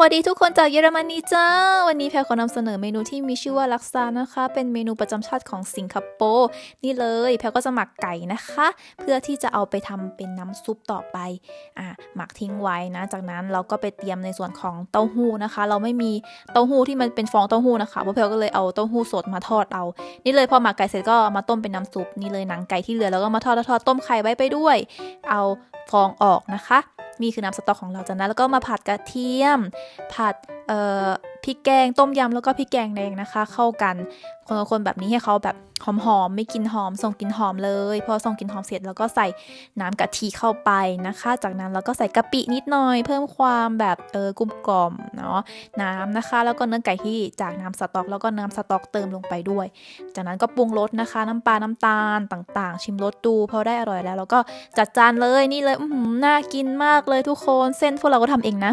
วัสดีทุกคนจากเยอรมนีจ้า วันนี้แพรขอนำเสนอเมนูที่มีชื่อว่าลักซานะคะ เป็นเมนูประจำชาติของสิงคโปร์นี่เลยแพรก็จะหมักไก่นะคะ เพื่อที่จะเอาไปทำเป็นน้ำซุปต่อไปอะหมักทิ้งไว้นะ จากนั้นเราก็ไปเตรียมในส่วนของเต้าหู้นะคะ เราไม่มีเต้าหู้ที่มันเป็นฟองเต้าหู้นะคะเพราะแพรก็เลยเอาเต้าหู้สดมาทอดเอานี่เลยพอหมักไก่เสร็จก็มาต้มเป็นน้ำซุปนี่เลยหนังไก่ที่เหลือแล้วก็มาทอดทอดต้มไข่ไว้ไปด้วย เอาฟองออกนะคะ นี่คือน้ำสต๊อกของเราจากนั้นแล้วก็มาผัดกระเทียม ผัดเอ่อ พริกแกงต้มยำแล้วก็พริกแกงแดงนะคะ เข้ากันคนๆแบบนี้ให้เขาแบบหอมๆไม่กลินหอมส่งกลิ่นหอมเลยพอส่งกลิ่นหอมเสร็จแล้วก็ใส่น้ำกะทิเข้าไปนะคะ จากนั้นเราก็ใส่กะปินิดหน่อย เพิ่มความแบบเออกรุบกล่อมเนาะน้ำนะคะ แล้วก็เนื้อไก่ที่จากน้ำสต๊อก แล้วก็น้ำสต๊อกเติมลงไปด้วย จากนั้นก็ปรุงรสนะคะ น้ำปลาน้ำตาลต่างๆ ชิมรสดูพอได้อร่อยแล้วแล้วก็จัดจานเลยนี่เลยอืน่ากินมากเลยทุกคนเส้นพวกเราก็ทำเองนะ